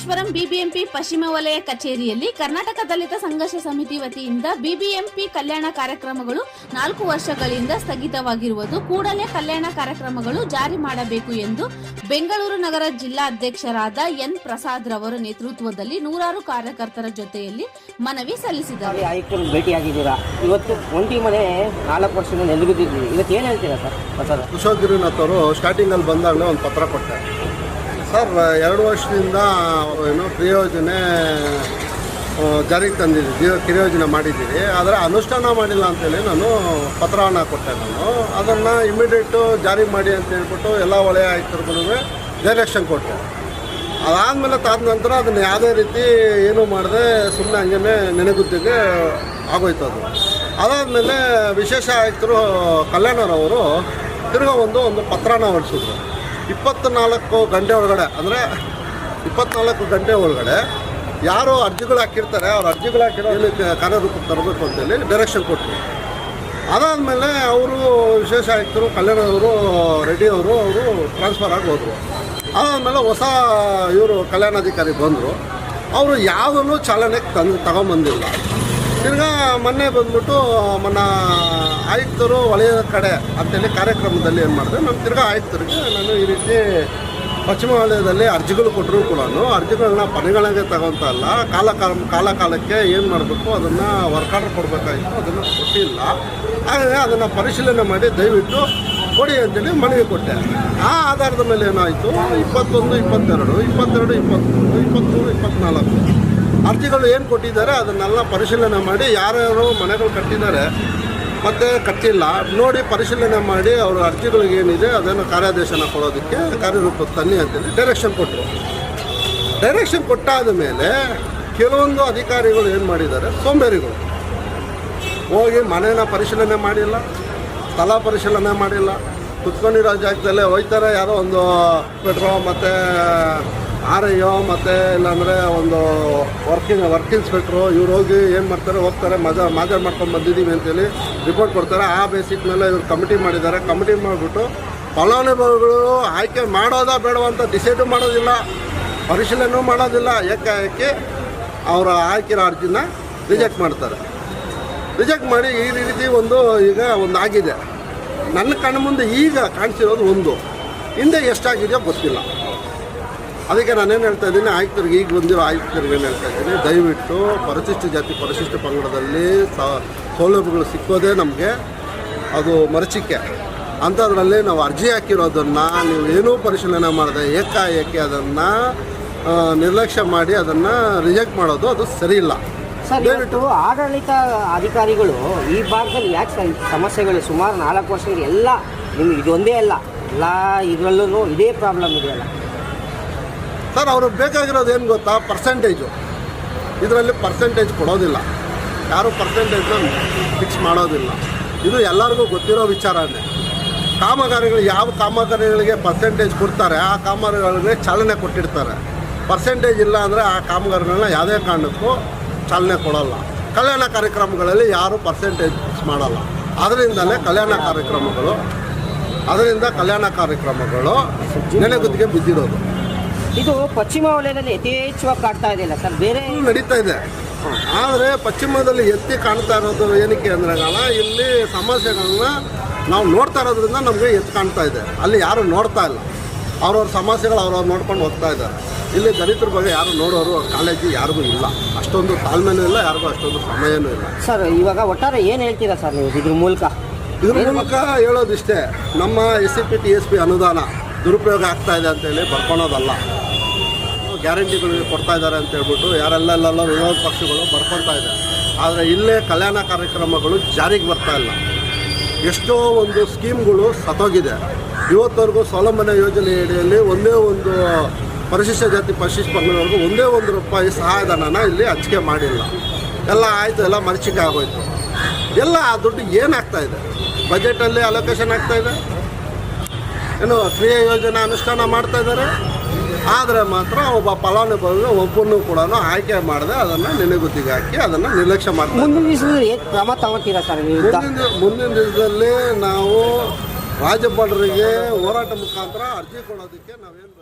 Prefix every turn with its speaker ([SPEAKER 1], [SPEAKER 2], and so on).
[SPEAKER 1] Malleshwaram BBMP ಪಶ್ಚಿಮ ವಲಯ ಕಚೇರಿಯಲ್ಲಿ ಕರ್ನಾಟಕ ದಲಿತ ಸಂಘರ್ಷ ಸಮಿತಿ ವತಿಯಿಂದ ಬಿಬಿಎಂಪಿ ಕಲ್ಯಾಣ ಕಾರ್ಯಕ್ರಮಗಳು ನಾಲ್ಕು ವರ್ಷಗಳಿಂದ ಸ್ಥಗಿತವಾಗಿರುವುದು. ಕೂಡಲೇ ಕಲ್ಯಾಣ ಕಾರ್ಯಕ್ರಮಗಳು ಜಾರಿ ಮಾಡಬೇಕು ಎಂದು ಬೆಂಗಳೂರು ನಗರ ಜಿಲ್ಲಾ ಅಧ್ಯಕ್ಷರಾದ ಎನ್ ಪ್ರಸಾದ್ ರವರ ನೇತೃತ್ವದಲ್ಲಿ ನೂರಾರು ಕಾರ್ಯಕರ್ತರ ಜೊತೆಯಲ್ಲಿ ಮನವಿ
[SPEAKER 2] ಸಲ್ಲಿಸಿದ್ದಾರೆ ಆಯುಕ್ತರು ಭೇಟಿಯಾಗಿದ್ದೀರಾ? ಇವತ್ತು ಒಂಟಿ ಮನೆ ನಾಲ್ಕು ವರ್ಷದಿಂದ ಇವತ್ತು ಏನು ಹೇಳ್ತೀರಾ ಸರ್? ಹೊಸದ
[SPEAKER 3] ಅವರು ಸ್ಟಾರ್ಟಿಂಗ್ ಅಲ್ಲಿ ಬಂದಾಗ ಒಂದು ಪತ್ರ ಕೊಟ್ಟೆ. ಸರ್, ಎರಡು ವರ್ಷದಿಂದ ಏನು ಕ್ರಿಯೋಜನೆ ಜಾರಿಗೆ ತಂದಿದ್ದೀವಿ ಕ್ರಿಯೋಜನೆ ಮಾಡಿದ್ದೀವಿ ಆದರೆ ಅನುಷ್ಠಾನ ಮಾಡಿಲ್ಲ ಅಂತೇಳಿ ನಾನು ಪತ್ರವನ್ನು ಕೊಟ್ಟೆ ನಾನು. ಅದನ್ನು ಇಮಿಡಿಯೇಟು ಜಾರಿ ಮಾಡಿ ಅಂತ ಹೇಳ್ಬಿಟ್ಟು ಎಲ್ಲ ವಲಯ ಆಯುಕ್ತರುಗಳಿಗೂ ಡೈರೆಕ್ಷನ್ ಕೊಟ್ಟೆ. ಅದಾದಮೇಲೆ ತಾದ ನಂತರ ಅದನ್ನು ಯಾವುದೇ ರೀತಿ ಏನೂ ಮಾಡದೆ ಸುಮ್ಮನೆ ಹಂಗೇ ನೆನೆಗುದ್ದಿಗೆ ಆಗೋಯ್ತು ಅದು. ಅದಾದಮೇಲೆ ವಿಶೇಷ ಆಯುಕ್ತರು ಕಲ್ಯಾಣರವರು ತಿರ್ಗಾ ಒಂದು ಒಂದು ಪತ್ರನ ಹೊರಡಿಸಿದ್ರು ಇಪ್ಪತ್ತ್ನಾಲ್ಕು ಗಂಟೆ ಒಳಗಡೆ, ಅಂದರೆ ಇಪ್ಪತ್ನಾಲ್ಕು ಗಂಟೆ ಒಳಗಡೆ ಯಾರು ಅರ್ಜಿಗಳು ಹಾಕಿರ್ತಾರೆ, ಅವ್ರ ಅರ್ಜಿಗಳು ಹಾಕಿರೋ ಕಾರ್ಯರೂಪಕ್ಕೆ ತರಬೇಕು ಅಂತೇಳಿ ಡೈರೆಕ್ಷನ್ ಕೊಟ್ಟರು ಅದಾದಮೇಲೆ ಅವರು ವಿಶೇಷ ಆಯುಕ್ತರು, ಕಲ್ಯಾಣದವರು, ರೆಡ್ಡಿ ಅವರು ಅವರು ಟ್ರಾನ್ಸ್ಫರ್ ಆಗಿ ಹೋದರು. ಅದಾದಮೇಲೆ ಹೊಸ ಇವರು ಕಲ್ಯಾಣಾಧಿಕಾರಿ ಬಂದರು. ಅವರು ಯಾವುದನ್ನು ಚಾಲನೆಗೆ ತಂದು ತಗೊಂಬಂದಿಲ್ಲ. ತಿರ್ಗಾ ಮೊನ್ನೆ ಬಂದ್ಬಿಟ್ಟು ಮೊನ್ನ ಆಯುಕ್ತರು ವಲಯದ ಕಡೆ ಅಂತೇಳಿ ಕಾರ್ಯಕ್ರಮದಲ್ಲಿ ಏನು ಮಾಡಿದೆ ನಾನು ತಿರ್ಗಾ ಆಯುಕ್ತರಿಗೆ ನಾನು ಈ ರೀತಿ ಪಶ್ಚಿಮ ವಲಯದಲ್ಲಿ ಅರ್ಜಿಗಳು ಕೊಟ್ಟರು ಕೂಡ. ಅರ್ಜಿಗಳನ್ನ ಪರಿಗಣನೆಗೆ ತಗೊಂತ ಅಲ್ಲ ಕಾಲ ಕಾಲ ಕಾಲ ಕಾಲಕ್ಕೆ ಏನು ಮಾಡಬೇಕು, ಅದನ್ನು ವರ್ಕ್ ಆರ್ಡರ್ ಕೊಡಬೇಕಾಗಿತ್ತು, ಅದನ್ನು ಕೊಟ್ಟಿಲ್ಲ. ಹಾಗಾಗಿ ಅದನ್ನು ಪರಿಶೀಲನೆ ಮಾಡಿ ದಯವಿಟ್ಟು ಕೊಡಿ ಅಂತೇಳಿ ಮನವಿ ಕೊಟ್ಟೆ. ಆ ಆಧಾರದ ಮೇಲೆ ಏನಾಯಿತು, ಇಪ್ಪತ್ತೊಂದು, ಇಪ್ಪತ್ತೆರಡು ಇಪ್ಪತ್ತೆರಡು ಇಪ್ಪತ್ತ್ಮೂರು ಇಪ್ಪತ್ತ್ಮೂರು ಇಪ್ಪತ್ತ್ನಾಲ್ಕು ಅರ್ಜಿಗಳು ಏನು ಕೊಟ್ಟಿದ್ದಾರೆ ಅದನ್ನೆಲ್ಲ ಪರಿಶೀಲನೆ ಮಾಡಿ ಯಾರ್ಯಾರು ಮನೆಗಳು ಕಟ್ಟಿದ್ದಾರೆ. ಮತ್ತು ಕಟ್ಟಿಲ್ಲ. ನೋಡಿ ಪರಿಶೀಲನೆ ಮಾಡಿ ಅವರ ಅರ್ಜಿಗಳಿಗೆ ಏನಿದೆ ಅದನ್ನು ಕಾರ್ಯಾದೇಶನ ಕೊಡೋದಕ್ಕೆ ಕಾರ್ಯರೂಪಕ್ಕೆ ತನ್ನಿ ಅಂತೇಳಿ ಡೈರೆಕ್ಷನ್ ಕೊಟ್ಟರು ಡೈರೆಕ್ಷನ್ ಕೊಟ್ಟಾದ ಮೇಲೆ ಕೆಲವೊಂದು ಅಧಿಕಾರಿಗಳು ಏನು ಮಾಡಿದ್ದಾರೆ? ಸೋಂಬೇರಿಗಳು. ಹೋಗಿ ಮನೇನ ಪರಿಶೀಲನೆ ಮಾಡಿಲ್ಲ, ಸ್ಥಳ ಪರಿಶೀಲನೆ ಮಾಡಿಲ್ಲ. ಕುತ್ಕೊಂಡಿರೋ ಜಾಗದಲ್ಲೇ ಹೋಯ್ತಾರೆ, ಯಾರೋ ಒಂದು ಪೆಟ್ರೋ ಮತ್ತು ಆರ್ ಐ ಒ ಮತ್ತು ಇಲ್ಲಾಂದರೆ ಒಂದು ವರ್ಕಿಂಗ್, ವರ್ಕ್ ಇನ್ಸ್ಪೆಕ್ಟ್ರು ಇವ್ರು ಹೋಗಿ ಏನು ಮಾಡ್ತಾರೆ, ಹೋಗ್ತಾರೆ, ಮಜಾ, ಮಾಜಾ ಮಾಡ್ಕೊಂಡು ಬಂದಿದ್ದೀವಿ ಅಂತೇಳಿ ರಿಪೋರ್ಟ್ ಕೊಡ್ತಾರೆ. ಆ ಬೇಸಿಕ್ ಮೇಲೆ ಇವರು ಕಮಿಟಿ ಮಾಡಿದ್ದಾರೆ. ಕಮಿಟಿ ಮಾಡಿಬಿಟ್ಟು ಫಲಾನುಭವಿಗಳು ಆಯ್ಕೆ ಮಾಡೋದಾ ಬೇಡವಂತ ಡಿಸೈಡು ಮಾಡೋದಿಲ್ಲ ಪರಿಶೀಲನೆ ಮಾಡೋದಿಲ್ಲ. ಏಕಾಏಕಿ ಅವರ ಹಾಕಿರೋ ಅರ್ಜಿನ ರಿಜೆಕ್ಟ್ ಮಾಡ್ತಾರೆ. ರಿಜೆಕ್ಟ್ ಮಾಡಿ ಈ ರೀತಿ ಒಂದು ಈಗ ಒಂದು ಆಗಿದೆ. ನನ್ನ ಕಣ್ಣು ಮುಂದೆ ಈಗ ಕಾಣಿಸಿರೋದು ಒಂದು. ಹಿಂದೆ ಎಷ್ಟಾಗಿದೆಯೋ ಗೊತ್ತಿಲ್ಲ. ಅದಕ್ಕೆ ನಾನೇನು ಹೇಳ್ತಾ ಇದ್ದೀನಿ ಆಯುಕ್ತರಿಗೆ ಈಗ ಬಂದಿರೋ ಆಯುಕ್ತರಿಗೆ ಏನು ಹೇಳ್ತಾ ಇದ್ದೀನಿ ದಯವಿಟ್ಟು ಪರಿಶಿಷ್ಟ ಜಾತಿ ಪರಿಶಿಷ್ಟ ಪಂಗಡದಲ್ಲಿ ಸೌಲಭ್ಯಗಳು ಸಿಕ್ಕೋದೇ ನಮಗೆ ಅದು ಮರಚಿಕೆ. ಅಂಥದ್ರಲ್ಲಿ ನಾವು ಅರ್ಜಿ ಹಾಕಿರೋದನ್ನು ನೀವು ಏನೂ ಪರಿಶೀಲನೆ ಮಾಡದೆ ಏಕಾಏಕಿ ಅದನ್ನು ನಿರ್ಲಕ್ಷ್ಯ ಮಾಡಿ ಅದನ್ನು ರಿಜೆಕ್ಟ್ ಮಾಡೋದು ಅದು ಸರಿ ಇಲ್ಲ.
[SPEAKER 2] ಇವತ್ತು ಆಡಳಿತ ಅಧಿಕಾರಿಗಳು ಈ ಭಾಗದಲ್ಲಿ ಯಾಕೆ ಸಮಸ್ಯೆಗಳು ಸುಮಾರು ನಾಲ್ಕು ವರ್ಷದಿಂದ ಎಲ್ಲ ನಿಮ್ಗೆ ಇದೊಂದೇ ಅಲ್ಲ ಎಲ್ಲ ಇದರಲ್ಲೂ ಇದೇ ಪ್ರಾಬ್ಲಮ್ ಇದೆಯಲ್ಲ.
[SPEAKER 3] ಸರ್ ಅವ್ರಿಗೆ ಬೇಕಾಗಿರೋದು ಏನು ಗೊತ್ತಾ? ಪರ್ಸೆಂಟೇಜು ಇದರಲ್ಲಿ ಪರ್ಸೆಂಟೇಜ್ ಕೊಡೋದಿಲ್ಲ. ಯಾರು ಪರ್ಸೆಂಟೇಜ್ನ ಫಿಕ್ಸ್ ಮಾಡೋದಿಲ್ಲ. ಇದು ಎಲ್ಲರಿಗೂ ಗೊತ್ತಿರೋ ವಿಚಾರನೇ. ಕಾಮಗಾರಿಗಳು ಯಾವ ಕಾಮಗಾರಿಗಳಿಗೆ ಪರ್ಸೆಂಟೇಜ್ ಕೊಡ್ತಾರೆ, ಆ ಕಾಮಗಾರಿಗಳಿಗೆ ಚಾಲನೆ ಕೊಟ್ಟಿರ್ತಾರೆ. ಪರ್ಸೆಂಟೇಜ್ ಇಲ್ಲ ಅಂದರೆ ಆ ಕಾಮಗಾರಿಗಳನ್ನ ಯಾವುದೇ ಕಾರಣಕ್ಕೂ ಚಾಲನೆ ಕೊಡೋಲ್ಲ. ಕಲ್ಯಾಣ ಕಾರ್ಯಕ್ರಮಗಳಲ್ಲಿ ಯಾರು ಪರ್ಸೆಂಟೇಜ್ ಫಿಕ್ಸ್ ಮಾಡಲ್ಲ. ಅದರಿಂದಲೇ ಕಲ್ಯಾಣ ಕಾರ್ಯಕ್ರಮಗಳು ಅದರಿಂದ ಕಲ್ಯಾಣ ಕಾರ್ಯಕ್ರಮಗಳು ನೆನೆಗುದಿಗೆ ಬಿದ್ದಿರೋದು.
[SPEAKER 2] ಇದು ಪಶ್ಚಿಮ ವಲಯದಲ್ಲಿ ಯಥೇಚ್ಛವಾಗಿ ಕಾಣ್ತಾ ಇದೆಯಲ್ಲ ಸರ್ ಬೇರೆ
[SPEAKER 3] ನಡೀತಾ ಇದೆ. ಆದರೆ ಪಶ್ಚಿಮದಲ್ಲಿ ಎತ್ತಿ ಕಾಣ್ತಾ ಇರೋದು ಏನಕ್ಕೆ ಅಂದ್ರೆ ಇಲ್ಲಿ ಸಮಸ್ಯೆಗಳನ್ನ ನಾವು ನೋಡ್ತಾ ಇರೋದ್ರಿಂದ ನಮಗೆ ಎತ್ತಿ ಕಾಣ್ತಾ ಇದೆ. ಅಲ್ಲಿ ಯಾರು ನೋಡ್ತಾ ಇಲ್ಲ. ಅವ್ರವ್ರ ಸಮಸ್ಯೆಗಳು ಅವ್ರವ್ರು ನೋಡ್ಕೊಂಡು ಹೋಗ್ತಾ ಇದ್ದಾರೆ. ಇಲ್ಲಿ ದಲಿತರ ಬಗ್ಗೆ ಯಾರು ನೋಡೋರು ಕಾಲೇಜು ಯಾರಿಗೂ ಇಲ್ಲ. ಅಷ್ಟೊಂದು ತಾಳ್ಮೆನೂ ಇಲ್ಲ ಯಾರಿಗೂ ಅಷ್ಟೊಂದು ಸಮಯನೂ ಇಲ್ಲ.
[SPEAKER 2] ಸರ್ ಇವಾಗ ಒಟ್ಟಾರೆ ಏನು ಹೇಳ್ತೀರಾ ಸರ್ ನೀವು ಇದ್ರ ಮೂಲಕ?
[SPEAKER 3] ಇದ್ರ ಮೂಲಕ ಹೇಳೋದಿಷ್ಟೇ ನಮ್ಮ S C P T S P ಅನುದಾನ ದುರುಪಯೋಗ ಆಗ್ತಾ ಇದೆ ಅಂತೇಳಿ ಬರ್ಕೊಳೋದಲ್ಲ. ಗ್ಯಾರಂಟಿಗಳು ಕೊಡ್ತಾ ಇದ್ದಾರೆ ಅಂತ ಹೇಳ್ಬಿಟ್ಟು ಯಾರೆಲ್ಲೆಲ್ಲ ವಿರೋಧ ಪಕ್ಷಗಳು ಬರ್ಕೊಳ್ತಾ ಇದೆ. ಆದರೆ ಇಲ್ಲೇ ಕಲ್ಯಾಣ ಕಾರ್ಯಕ್ರಮಗಳು ಜಾರಿಗೆ ಬರ್ತಾ ಇಲ್ಲ. ಎಷ್ಟೋ ಒಂದು ಸ್ಕೀಮ್ಗಳು ಸತ್ತೋಗಿದೆ. ಇವತ್ತವರೆಗೂ ಸ್ವಾವಲಂಬನೆ ಯೋಜನೆ ಅಡಿಯಲ್ಲಿ ಒಂದೇ ಒಂದು ಪರಿಶಿಷ್ಟ ಜಾತಿ ಪರಿಶಿಷ್ಟ ಪಂಗಡವರೆಗೂ ಒಂದೇ ಒಂದು ರೂಪಾಯಿ ಸಹಾಯಧನನ ಇಲ್ಲಿ ಹಂಚಿಕೆ ಮಾಡಿಲ್ಲ. ಎಲ್ಲ ಆಯಿತು, ಎಲ್ಲ ಮರ್ಚಿಕೆ ಆಗೋಯ್ತು. ಎಲ್ಲ ಆ ದುಡ್ಡು ಏನಾಗ್ತಾ ಇದೆ? ಬಜೆಟಲ್ಲಿ ಅಲೋಕೇಶನ್ ಆಗ್ತಾ ಇದೆ? ಏನು ಕ್ರಿಯಾ ಯೋಜನೆ ಅನುಷ್ಠಾನ ಮಾಡ್ತಾ ಇದ್ದಾರೆ? ಆದರೆ ಮಾತ್ರ ಒಬ್ಬ ಫಲಾನುಭವಿ ಒಬ್ಬನು ಕೂಡ ಆಯ್ಕೆ ಮಾಡಿದೆ ಅದನ್ನು ನೆನೆಗುತ್ತಿಗೆ ಹಾಕಿ ಅದನ್ನು ನಿರ್ಲಕ್ಷ್ಯ ಮಾಡ್ತಾರೆ
[SPEAKER 2] ಮುಂದಿನ ದಿವಸದಲ್ಲಿ ಏನು ಕ್ರಮ ತಗೋತೀರಾ ಸರ್ ನೀವು?
[SPEAKER 3] ಮುಂದಿನ ಮುಂದಿನ ದಿವಸದಲ್ಲಿ ನಾವು ರಾಜ್ಯಪಾಲರಿಗೆ ಹೋರಾಟ ಮುಖಾಂತರ ಅರ್ಜಿ ಕೊಡೋದಕ್ಕೆ ನಾವೇನು